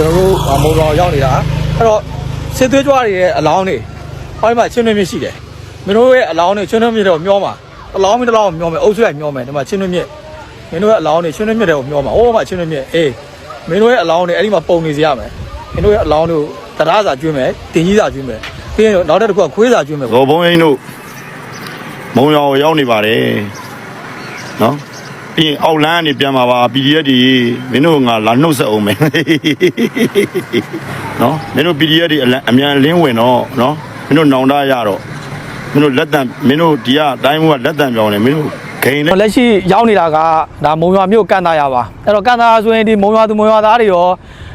ကျွန်တော်တို့အာမုံတော်ရောက်နေတာအဲ့တော့စစ်သွေးကြွားတွေရဲ့အလောင်းတွေဟောဒီမှာချင်းတွင်းမြစ်ရှိတယ်မင်းတို့ရဲ့အလောင်းတွေချင်းတွင်းမြစ်တော့မျောမှာအလောင်းမင်းတစ်လောင်းကိုမျောမယ်အုပ်စုလိုက်မျောမယ်ဒီမှာချင်းတွင်းမြစ်မင်းတို့ရဲ့အလောင်းတွေချင်းတွင်းမြစ်တွေကိုမျောမှာဟိုမှာချင်းတွင်းမြစ်အေးမင်းတို့ရဲ့အလောင်းတွေအဲ့ဒီမှာပုံနေစေရမယ်မင်းတို့ရဲ့အလောင်းတွေကိုတရားစာကျွေးမယ်တင်ကြီးစာကျွေးမယ်ပြီးရင်နောက်တစ်ခုကခွေးစာကျွေးမယ်ဇော်ဘုံရင်တို့မုံရောင်ရောက်နေပါတယ်နော် ပြီးရင်အောက်လန်းကနေပြန်มาပါ PDF တွေမင်းတို့ငါလာနှုတ်ဆက်အောင်မယ်နော်မင်းတို့ PDF တွေအလံအမြန်လင်းဝင်တော့နော်မင်းတို့နောင်တရတော့မင်းတို့လက်တံမင်းတို့ဒီကအတိုင်းကလက်တံပြောင်းနေမင်းတို့ဂိမ်းနဲ့လက်ရှိရောက်နေတာကဒါမုံရွာမြို့ကန်သားရပါအဲ့တော့ကန်သားရဆိုရင်ဒီမုံရွာသူမုံရွာသားတွေရော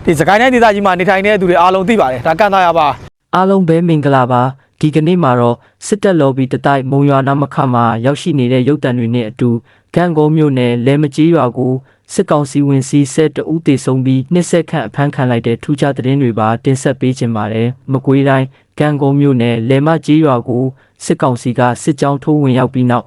ဒီစကိုင်းတိုင်းဒေသကြီးမှာနေထိုင်တဲ့သူတွေအားလုံးသိပါတယ်ဒါကန်သားရပါအားလုံးပဲမင်္ဂလာပါ ဒီကနေ့မှာတော့စစ်တပ်လော်ဘီတတိုက်မုံရွာနာမခမှာရောက်ရှိနေတဲ့ရုပ်တံတွေနဲ့အတူဂန့်ကုန်းမြို့နယ်လဲမကြီးရွာကိုစစ်ကောင်စီဝင်စီဆက်တဦးတေဆုံးပြီးနှစ်ဆက်ခန့်အဖမ်းခံလိုက်တဲ့ထူးခြားသတင်းတွေပါတင်ဆက်ပေးခြင်းပါတယ်မကွေးတိုင်းဂန့်ကုန်းမြို့နယ်လဲမကြီးရွာကိုစစ်ကောင်စီကစစ်ကြောင်းထိုးဝင်ရောက်ပြီးနောက်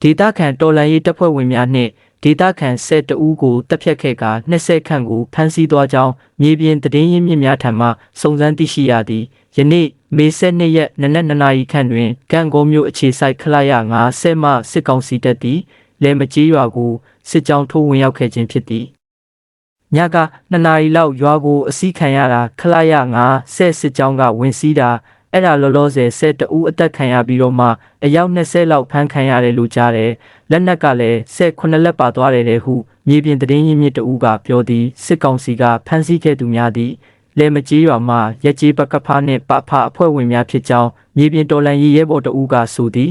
ဒေတာခန်တော်လန်ရေးတပ်ဖွဲ့ဝင်များနှင့် ဒေတာခန်ဆက်တဦးကိုတပ်ဖြတ်ခဲ့က20ခန့်ကိုဖမ်းဆီးသွားကြောင်းမြေပြင်သတင်းရင်းမြစ်များထံမှစုံစမ်းသိရှိရသည်ယနေ့မေ12ရက်နနက်2နာရီခန့်တွင်ကံကုန်းမြို့အခြေစိုက်ခလာရ9ဆဲမှစစ်ကောင်စီတပ်သည်လဲမကြီးရွာကိုစစ်ကြောင်းထိုးဝင်ရောက်ခဲ့ခြင်းဖြစ်သည်ညက2နာရီလောက်ရွာကိုအစည်းခံရတာခလာရ9ဆဲစစ်ကြောင်းကဝင်စီးတာ အဲ့ဒါလောလောဆယ်ဆဲတအူးအသက်ခံရပြီးတော့မှအယောက်20လောက်ဖမ်းခံရတယ်လို့ကြားတယ်လက်နက်ကလည်းဆဲ9လက်ပါသွားတယ်တဲ့ဟုမြေပြင်သတင်းရင်းမြစ်တအူးကပြောသည်စစ်ကောင်စီကဖမ်းဆီးခဲ့သူများသည်လဲမကြီးရွာမှာရက်ကြီးပကဖားနှင့်ပဖာအဖွဲ့ဝင်များဖြစ်ကြောင်းမြေပြင်တော်လှန်ရေးရဲဘော်တအူးကဆိုသည်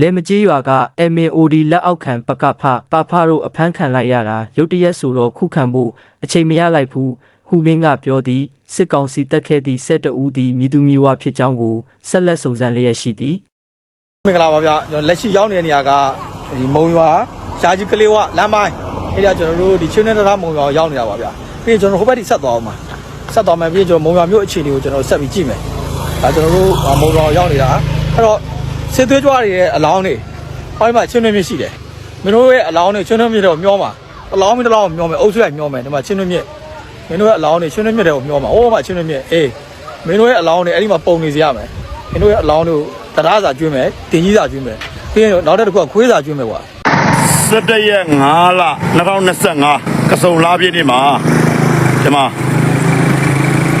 လဲမကြီးရွာက MAOD လက်အောက်ခံပကဖားပဖားတို့အဖမ်းခံလိုက်ရတာရုတ်တရက်ဆိုတော့ခုခံဖို့အချိန်မရလိုက်ဘူး ဟူမင်းကပြောသည်စစ်ကောင်စီတက်ခဲ့သည့်ဆက်တအူးသည်မြည်သူမြည်ဝါဖြစ်ကြောင်းကိုဆက်လက်စုံစမ်းလျက်ရှိသည်မင်္ဂလာပါဗျာကျွန်တော်လက်ရှိရောက်နေတဲ့နေရာကဒီမုံရွာရှားကြီးကလေးဝလမ်းပိုင်းအဲ့ဒါကျွန်တော်တို့ဒီချင်းနဲ့တရားမုံရွာရောက်နေတာပါဗျာပြီးရင်ကျွန်တော်ဟိုဘက်ထိဆက်သွားအောင်ပါဆက်သွားမယ်ပြီးရင်ကျွန်တော်မုံရွာမြို့အခြေအနေကိုကျွန်တော်ဆက်ပြီးကြည့်မယ်ဒါကျွန်တော်တို့မုံရွာရောက်နေတာအဲ့တော့စစ်သွေးကြွားတွေရဲ့အလောင်းတွေဟောဒီမှာချင်းတွင်းမြစ်ရှိတယ်မင်းတို့ရဲ့အလောင်းတွေချင်းတွင်းမြစ်တော့မျောမှာအလောင်းမင်းတစ်လောင်းကိုမျောမယ်အုပ်စုလိုက်မျောမယ်ဒီမှာချင်းတွင်းမြစ် မင်းတို့ရဲ့အလောင်းတွေချင်းတွင်းမြစ်တွေကိုမျောမှာဟိုမှာချင်းတွင်းမြစ်အေးမင်းတို့ရဲ့အလောင်းတွေအဲ့ဒီမှာပုံနေစေရမယ်မင်းတို့ရဲ့အလောင်းတွေကိုတရားစာကျွေးမယ်တင်ကြီးစာကျွေးမယ်ပြီးရင်နောက်တစ်ခုကခွေးစာကျွေးမယ်ကွာ17ရက်5လ2025ကစုံလားပြည့်နေ့မှာဒီမှာ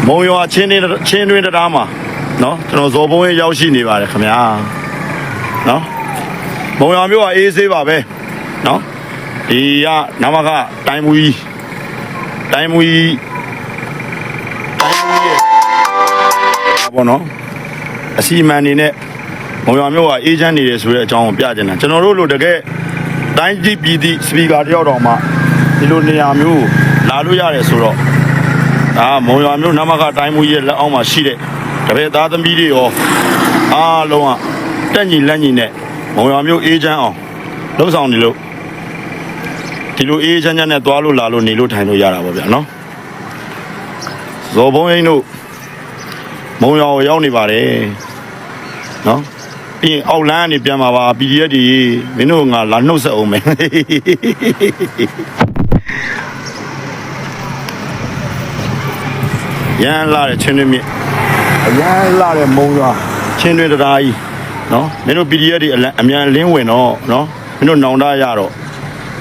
မုံရွာချင်းတွင်ချင်းတွင်တရားမှာနော်ကျွန်တော်ဇော်ဘုံရင်ရောက်ရှိနေပါတယ်ခင်ဗျာနော်မုံရွာမြို့ကအေးဆေးပါပဲနော်ဒီကနမကတိုင်းမူကြီး တိုင်းမူကြီးတိုင်းမူကြီးရဲ့ဘောနော်အစီအမံနေနဲ့မုံရွာမြို့ကအေးချမ်းနေတယ်ဆိုတဲ့အကြောင်းကိုပြချင်တာကျွန်တော်တို့လိုတကယ်တိုင်းကြည့်ပြည်သည့်စပီကာတယောက်တော်မှဒီလိုနေရာမျိုးလာလို့ရတယ်ဆိုတော့ဒါမုံရွာမျိုးနမကတိုင်းမူရဲ့လက်အောက်မှာရှိတဲ့တပည့်သားသမီးတွေရောအားလုံးကတက်ညီလက်ညီနဲ့မုံရွာမျိုးအေးချမ်းအောင်လှုပ်ဆောင်နေလို့ ဒီလိုအေးချမ်းချမ်းနဲ့သွားလို့လာလို့နေလို့ထိုင်လို့ရတာပေါ့ဗျာနော်ဇော်ဘုံရင်တို့မုံရွာကိုရောက်နေပါတယ်နော်ပြီးရင်အောက်လန်းကနေပြန်มาပါ PDF တွေမင်းတို့ငါလာနှုတ်ဆက်အောင်မယ်ရန်လာတဲ့ချင်းတွင်းမြစ်အရန်လာတဲ့မုံရွာချင်းတွင်းတရားကြီးနော်မင်းတို့ PDF တွေအလံအမြန်လင်းဝင်တော့နော်မင်းတို့နောင်တရတော့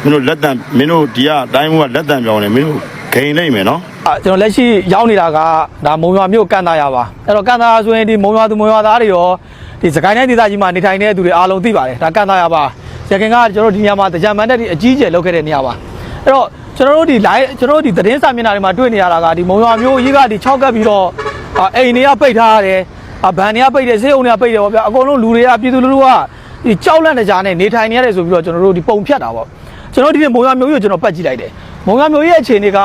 မင်းတို့လက်တံမင်းတို့ဒီကအတိုင်းကလက်တံပြောင်းနေမင်းတို့ဂိမ်းလိုက်မယ်နော်အာကျွန်တော်လက်ရှိရောက်နေတာကဒါမုံရွာမြို့ကန်သားရပါအဲ့တော့ကန်သားရဆိုရင်ဒီမုံရွာသူမုံရွာသားတွေရောဒီစကိုင်းတိုင်းဒေသကြီးမှာနေထိုင်တဲ့သူတွေအားလုံးသိပါတယ်ဒါကန်သားရပါရခင်ကကျွန်တော်တို့ဒီနေရာမှာတကြံမန်တက်ဒီအကြီးကျယ်လောက်ခဲ့တဲ့နေရာပါအဲ့တော့ကျွန်တော်တို့ဒီ live ကျွန်တော်တို့ဒီသတင်းစာမျက်နှာတွေမှာတွေ့နေရတာကဒီမုံရွာမြို့ကြီးကဒီ6ကပ်ပြီးတော့အာအိမ်တွေကပိတ်ထားရတယ်အာဗန်တွေကပိတ်တယ်စေးုံတွေကပိတ်တယ်ပေါ့ဗျာအကုန်လုံးလူတွေကပြည်သူလူထုကဒီကြောက်လန့်နေကြနဲ့နေထိုင်နေရတယ်ဆိုပြီးတော့ကျွန်တော်တို့ဒီပုံဖြတ်တာပေါ့ ကျွန်တော်ဒီနေ့မုံရွာမြို့ကြီးကိုကျွန်တော်ပတ်ကြည့်လိုက်တယ်မုံရွာမြို့ကြီးရဲ့အခြေအနေက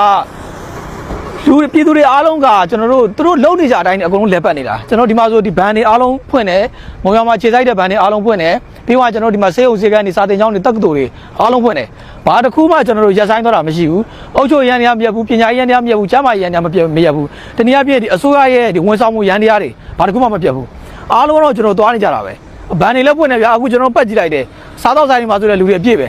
လူပြည်သူတွေအားလုံးကကျွန်တော်တို့သူတို့လုံနေကြအတိုင်းအကုန်လုံးလဲပတ်နေတာကျွန်တော်ဒီမှာဆိုဒီဘန်တွေအားလုံးဖွင့်တယ်မုံရွာမှာခြေစိုက်တဲ့ဘန်တွေအားလုံးဖွင့်တယ်ပြီးတော့ကျွန်တော်ဒီမှာစေအုပ်စေကန်တွေစာတင်ကျောင်းတွေတက္ကသိုလ်တွေအားလုံးဖွင့်တယ်ဘာတစ်ခုမှကျွန်တော်တို့ရက်ဆိုင်တော့တာမရှိဘူးအုပ်ချုပ်ရန်တရားမပြတ်ဘူးပညာရေးရန်တရားမပြတ်ဘူးကျန်းမာရေးရန်တရားမပြတ်မရဘူးတနည်းအားဖြင့်ဒီအစိုးရရဲ့ဒီဝန်ဆောင်မှုရန်တရားတွေဘာတစ်ခုမှမပြတ်ဘူးအားလုံးတော့ကျွန်တော်သွားနေကြတာပဲဘန်တွေလည်းဖွင့်နေဗျာအခုကျွန်တော်ပတ်ကြည့်လိုက်တယ်စားတော့ဆိုင်တွေမှာဆိုတဲ့လူတွေအပြည့်ပဲ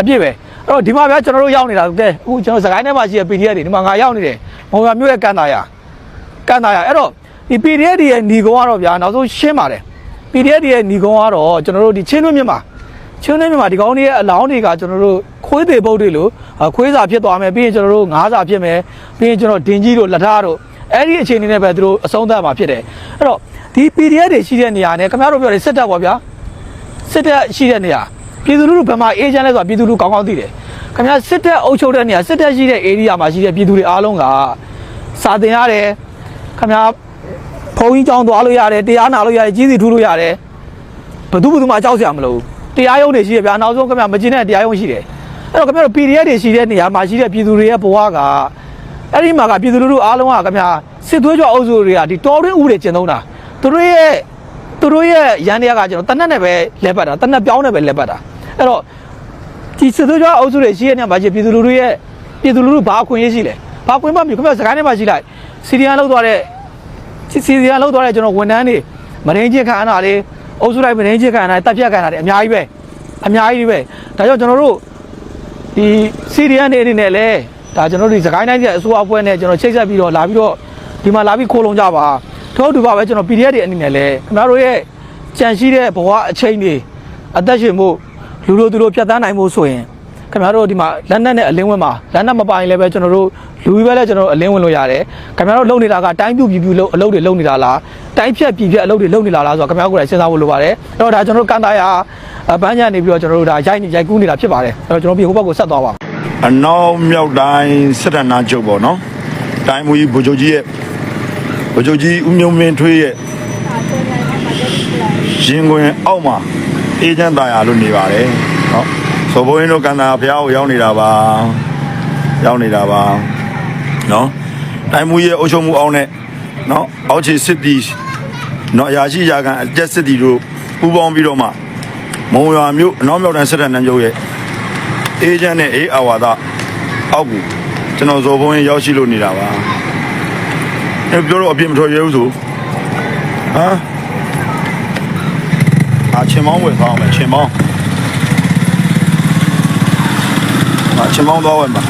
အပြည့်ပဲအဲ့တော့ဒီမှာဗျာကျွန်တော်တို့ရောက်နေတာကဲအခုကျွန်တော်စကိုင်းထဲမှာရှိတဲ့ PDF တွေဒီမှာငါရောက်နေတယ်မုံရွာမြို့ရဲ့ကန်တာယာကန်တာယာအဲ့တော့ဒီ PDF တွေရဲ့ညီကုန်းကတော့ဗျာနောက်ဆုံးရှင်းပါတယ် PDF တွေရဲ့ညီကုန်းကတော့ကျွန်တော်တို့ဒီချင်းတွင်းမြစ်မှာချင်းတွင်းမြစ်မှာဒီကောင်းတွေရဲ့အလောင်းတွေကကျွန်တော်တို့ခွေးသေးပုတ်တွေလို့အာခွေးစာဖြစ်သွားမယ်ပြီးရင်ကျွန်တော်တို့ငါးစာဖြစ်မယ်ပြီးရင်ကျွန်တော်ဒင်ကြီးတို့လက်ထားတို့အဲ့ဒီအခြေအနေနဲ့ပဲသူတို့အဆုံးသတ်မှာဖြစ်တယ်အဲ့တော့ဒီ PDF တွေရှိတဲ့နေရာနဲ့ခင်ဗျားတို့ပြောတယ်စစ်တပ်ပေါ့ဗျာစစ်တပ်ရှိတဲ့နေရာ ပြည်သူလူထုဘယ်မှာအေဂျင့်လဲဆိုတာပြည်သူလူကောင်းကောင်းသိတယ်ခင်ဗျာစစ်တပ်အုပ်ချုပ်တဲ့နေရာစစ်တပ်ရှိတဲ့ area မှာရှိတဲ့ပြည်သူတွေအားလုံးကစာတင်ရတယ်ခင်ဗျာဖုန်းကြီးကြောင်းသွားလို့ရတယ်တရားနာလို့ရတယ်ကြီးစီထူးလို့ရတယ်ဘယ်သူဘယ်သူမှကြောက်စရာမလိုဘူးတရားရုံးတွေရှိရဗျာနောက်ဆုံးခင်ဗျာမကျင်းတဲ့တရားရုံးရှိတယ်အဲ့တော့ခင်ဗျာတို့ PDF တွေရှိတဲ့နေရာမှာရှိတဲ့ပြည်သူတွေရဲ့ဘဝကအဲ့ဒီမှာကပြည်သူလူထုအားလုံးကခင်ဗျာစစ်သွေးကြွအုပ်စုတွေကဒီတော်ရင်းဥပဒေကျင့်သုံးတာသူတို့ရဲ့သူတို့ရဲ့ရန်တရားကကျွန်တော်တနက်နဲ့ပဲလဲပတ်တာတနက်ပြောင်းနဲ့ပဲလဲပတ်တာ အဲ့တော့ဒီစစ်သွေးကြွအုပ်စုတွေရှိရတဲ့မှာရှိပြည်သူလူထုရဲ့ပြည်သူလူထုဘာအခွင့်အရေးရှိလဲဘာအခွင့်မှမဖြစ်ခင်ဗျစကိုင်းထဲမှာရှိလိုက်စီရီယန်လောက်သွားတဲ့စီရီယန်လောက်သွားတဲ့ကျွန်တော်ဝန်ထမ်းတွေမရင်းချင်းခံရတာလေအုပ်စုလိုက်မရင်းချင်းခံရတာတက်ပြတ်ခံရတာတွေအများကြီးပဲအများကြီးပဲဒါကြောင့်ကျွန်တော်တို့ဒီစီရီယန်တွေအနေနဲ့လဲဒါကျွန်တော်တို့ဒီစကိုင်းတိုင်းရဲ့အစိုးရအဖွဲ့နဲ့ကျွန်တော်ချိတ်ဆက်ပြီးတော့လာပြီးတော့ဒီမှာလာပြီးခိုးလုံကြပါထို့တူပါပဲကျွန်တော် PDF တွေအနေနဲ့လဲခင်ဗျားတို့ရဲ့ကြံရှိတဲ့ဘဝအချိန်တွေအသက်ရှင်မှု လူတို့သူတို့ဖြတ်သန်းနိုင်မှုဆိုရင်ခင်ဗျားတို့ဒီမှာလက်နက်နဲ့အလင်းဝင်မှာလက်နက်မပိုင်လည်းပဲကျွန်တော်တို့လူကြီးပဲလည်းကျွန်တော်တို့အလင်းဝင်လို့ရတယ်ခင်ဗျားတို့လုပ်နေတာကတိုင်းပြူပြူပြူလုပ်အလုပ်တွေလုပ်နေတာလားတိုင်းဖြတ်ပြည်ဖြတ်အလုပ်တွေလုပ်နေတာလားဆိုတော့ခင်ဗျားကိုယ်တိုင်စဉ်းစားဖို့လိုပါတယ်အဲ့တော့ဒါကျွန်တော်တို့ကန်တာယာဘန်းညာနေပြီးတော့ကျွန်တော်တို့ဒါရိုက်နေရိုက်ကူးနေတာဖြစ်ပါတယ်အဲ့တော့ကျွန်တော်ပြည်ဟိုဘက်ကိုဆက်သွားပါမယ်အနောက်မြောက်တိုင်းစစ်တပ်နာချုပ်ပေါ့နော်တိုင်းမူကြီးဗိုလ်ချုပ်ကြီးရဲ့ဗိုလ်ချုပ်ကြီးဦးမျိုးမင်းထွေးရဲ့ရင်ခွင်အောက်မှာ အေဂျင့်တာယာလို့နေပါတယ်နော်ဆိုဘိုးရင်တို့ကန်တာဖျားကိုရောက်နေတာပါရောက်နေတာပါနော်တိုင်းမူရဲ့အုပ်ချုပ်မှုအောက်နဲ့နော်အောက်ခြေစစ်တီနော်အရာရှိရာခံအကျက်စစ်တီတို့ပူးပေါင်းပြီးတော့မှမုံရွာမြို့အနောက်မြောက်တိုင်းစစ်တပ်နန်းချုပ်ရဲ့အေဂျင့်နဲ့အေးအဝါဒအောက်ကိုကျွန်တော်ဇော်ဘုံရင်ရောက်ရှိလို့နေတာပါအဲပြောတော့အပြစ်မထွက်ရဘူးဆိုဟမ် အချင်းမောင်းဝယ်သွားအောင်မယ်ချင်းမောင်းအချင်းမောင်းသွားဝယ်မှာ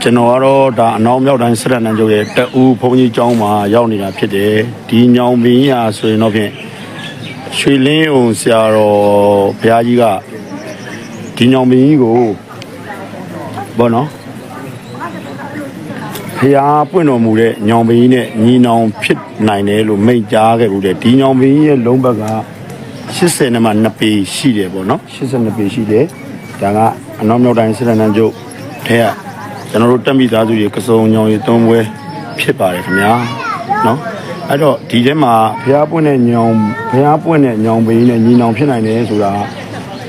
ကျွန်တော်ကတော့ဒါအနောက်မြောက်တိုင်းစစ်တပ်နန်းချုပ်ရဲ့တအူးဘုံကြီးကျောင်းမှာရောက်နေတာဖြစ်တယ်ဒီညောင်ပင်ရာဆိုရင်တော့ဖြင့်ရွှေလင်းအောင်ဆရာတော်ဘုရားကြီးကဒီညောင်မင်းကြီးကိုဘောနော် ဖျားပွင့်တော်မူတဲ့ညောင်မင်းကြီးနဲ့ညီနောင်ဖြစ်နိုင်တယ်လို့မိန့်ကြားခဲ့ဘူးတဲ့ဒီညောင်မင်းကြီးရဲ့လုံးဘက်က80နဲ့မှ2ပေရှိတယ်ပေါ့နော်82ပေရှိတယ်ဒါကအနောက်မြောက်တိုင်းစစ်တပ်နန်းကျုပ်ထဲကကျွန်တော်တို့တက်မိသားစုရေကစုံညောင်ရီသုံးပွဲဖြစ်ပါတယ်ခင်ဗျာနော်အဲ့တော့ဒီထဲမှာဖျားပွင့်တဲ့ညောင်ဖျားပွင့်တဲ့ညောင်မင်းကြီးနဲ့ညီနောင်ဖြစ်နိုင်တယ်ဆိုတာ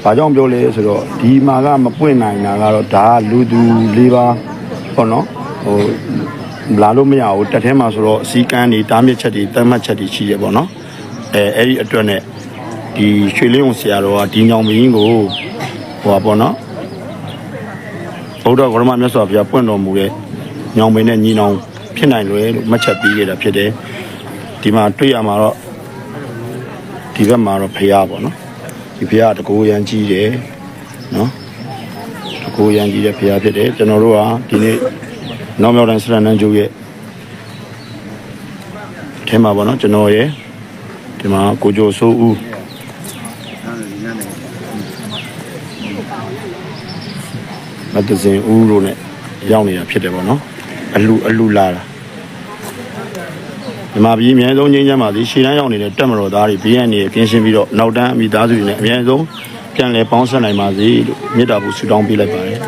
ဘာကြောင့်ပြောလဲဆိုတော့ဒီမှာကမပွင့်နိုင်တာကတော့ဒါကလူသူလေးပါပေါ့နော် ဟိုလာလို့မရဘူးတက်ထဲမှာဆိုတော့အစည်းကမ်းတွေတားမြစ်ချက်တွေတတ်မှတ်ချက်တွေရှိရပေါ့နော်အဲအဲ့ဒီအတွက်နဲ့ဒီရွှေလင်းုံဆရာတော်ကဒီညောင်မင်းကိုဟိုပါပေါ့နော်ဘုရားကရမမြတ်စွာဘုရားပွင့်တော်မူတဲ့ညောင်မင်းနဲ့ညီနောင်ဖြစ်နိုင်လွယ်လို့မှတ်ချက်ပေးခဲ့တာဖြစ်တယ်ဒီမှာတွေ့ရမှာတော့ဒီဘက်မှာတော့ဖရားပေါ့နော်ဒီဖះတကူရန်ကြီးတယ်နော်တကူရန်ကြီးတဲ့ဖះဖြစ်တယ်ကျွန်တော်တို့ကဒီနေ့ နောက်မြောက်တိုင်းစရနန်းကျုပ်ရဲ့အထင်မှာပေါ့နော်ကျွန်တော်ရဲ့ဒီမှာကိုကျော်စိုးဦးမတ်တဇင်ဦးတို့ ਨੇ ရောက်နေတာဖြစ်တယ်ပေါ့နော်အလူအလူလာတာဒီမှာပြည်အများဆုံးငင်းချမ်းပါသည်ရှေ့တန်းရောက်နေတဲ့တက်မတော်သားတွေဘေးရန်နေကင်းရှင်းပြီးတော့နောက်တန်းအမိသားစုတွေနဲ့အများဆုံးပြန်လည်ပေါင်းဆက်နိုင်ပါစေလို့မေတ္တာပူဆုတောင်းပေးလိုက်ပါတယ်